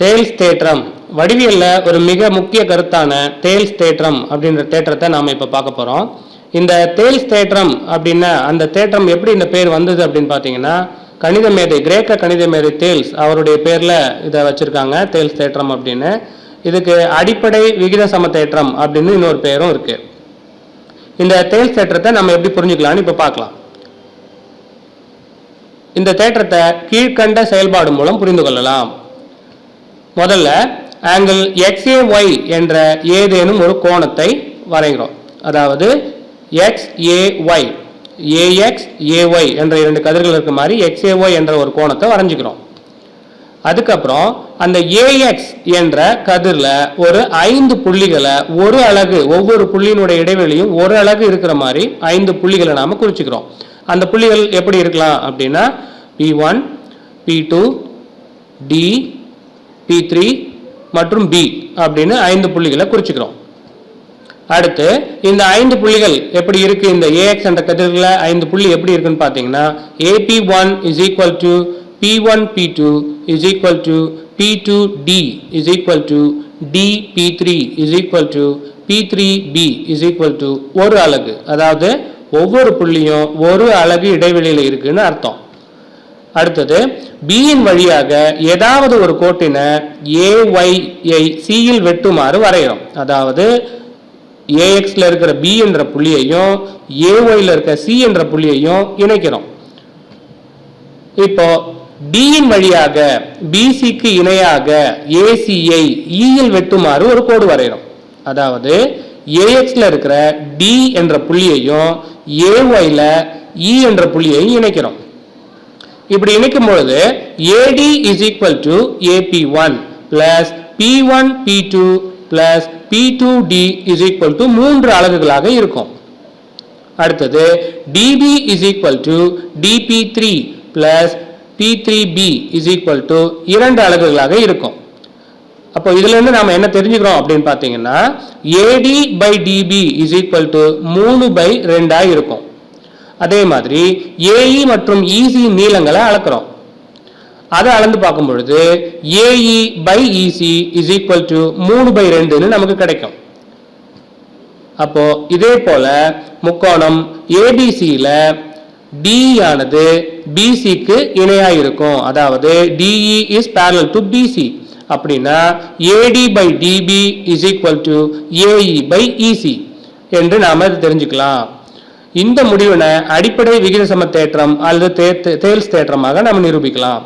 தேல்ஸ் தேற்றம். வடிவியல்ல ஒரு மிக முக்கிய கருத்தான தேல்ஸ் தேற்றம் அப்படின்ற தேற்றத்தை நாம இப்ப பார்க்க போறோம். இந்த தேல்ஸ் தேற்றம் அப்படின்னா அந்த தேற்றம் எப்படி இந்த பேர் வந்தது அப்படின்னு பார்த்தீங்கன்னா கணித மேதை கிரேக்க கணித மேதை தேல்ஸ் அவருடைய பேர்ல இதை வச்சிருக்காங்க தேல்ஸ் தேற்றம் அப்படின்னு. இதுக்கு அடிப்படை விகித சம தேற்றம் அப்படின்னு இன்னொரு பேரும் இருக்கு. இந்த தேல்ஸ் தேற்றத்தை நம்ம எப்படி புரிஞ்சுக்கலாம்னு இப்ப பார்க்கலாம். இந்த தேற்றத்தை கீழ்க்கண்ட செயல்பாடு மூலம் புரிந்து கொள்ளலாம். முதல்ல ஆங்கிள் XAY என்ற ஏதேனும் ஒரு கோணத்தை வரைகிறோம். அதாவது எக்ஸ்ஏஒய் ஏஎக்ஸ் ஏஒய் என்ற இரண்டு கதிர்கள் இருக்க மாதிரி எக்ஸ்ஏஒய் என்ற ஒரு கோணத்தை வரைஞ்சிக்கிறோம். அதுக்கப்புறம் அந்த ஏஎக்ஸ் என்ற கதிரில் ஒரு ஐந்து புள்ளிகளை ஒரு அழகு ஒவ்வொரு புள்ளியினுடைய இடைவெளியும் ஒரு அழகு இருக்கிற மாதிரி ஐந்து புள்ளிகளை நாம் குறிச்சிக்கிறோம். அந்த புள்ளிகள் எப்படி இருக்கலாம் அப்படின்னா P one P two D P three மற்றும் பி அப்படின்னு ஐந்து புள்ளிகளை குறிச்சுக்கிறோம். அடுத்து இந்த ஐந்து புள்ளிகள் எப்படி இருக்கு? இந்த ஏஎக்ஸ் என்ற கதிர்களில் ஐந்து புள்ளி எப்படி இருக்குன்னு பார்த்தீங்கன்னா A B one is equal to P one P two is equal to P two D is equal to D P three is equal to P three P is equal to ஒரு அலகு. அதாவது ஒவ்வொரு புள்ளியும் ஒரு அலகு இடைவெளியில் இருக்குன்னு அர்த்தம். அடுத்தது பியின் வழியாக ஏதாவது ஒரு கோட்டினை ஏஒய்ஐ சியில் வெட்டுமாறு வரைகிறோம் அதாவது ஏஎக்ஸில் இருக்கிற பி என்ற புள்ளியையும் ஏஒய்ல இருக்க சி e e என்ற புள்ளியையும் இணைக்கிறோம் இப்போ டியின் வழியாக பிசிக்கு இணையாக ஏசிஐ இயில் வெட்டுமாறு ஒரு கோடு வரைகிறோம் அதாவது ஏஎக்ஸில் இருக்கிற டி என்ற புள்ளியையும் ஏஒய்ல இ என்ற புள்ளியையும் இணைக்கிறோம். இப்படி இணைக்கும் பொழுது AD is equal to AP1 plus P1 P2 plus P2D is equal to மூன்று அலகுகளாக இருக்கும். அடுத்தது DB is equal to DP3 plus P3B is equal to இரண்டு அலகுகளாக இருக்கும். அப்போ இதுலேருந்து இருந்து என்ன தெரிஞ்சுக்கிறோம் அப்படின்னு பார்த்தீங்கன்னா AD by DB is equal to மூணு பை ரெண்டாக இருக்கும். அதே மாதிரி ஏஇ மற்றும் இசி நீளங்களை அளக்கிறோம். அதை அளந்து பார்க்கும் பொழுது A E by E C is equal to மூணு பை ரெண்டுன்னு நமக்கு கிடைக்கும். அப்போ இதே போல முக்கோணம் ஏபிசியில டி ஆனது பிசிக்கு இணையா இருக்கும். அதாவது D E is parallel to B C அப்படின்னா A D by D B is equal to A E by E C என்று நாம் தெரிஞ்சுக்கலாம். இந்த முடிவினை அடிப்படை விகித சம தேற்றம் அல்லது தேல்ஸ் தேற்றமாக நாம் நிரூபிக்கலாம்.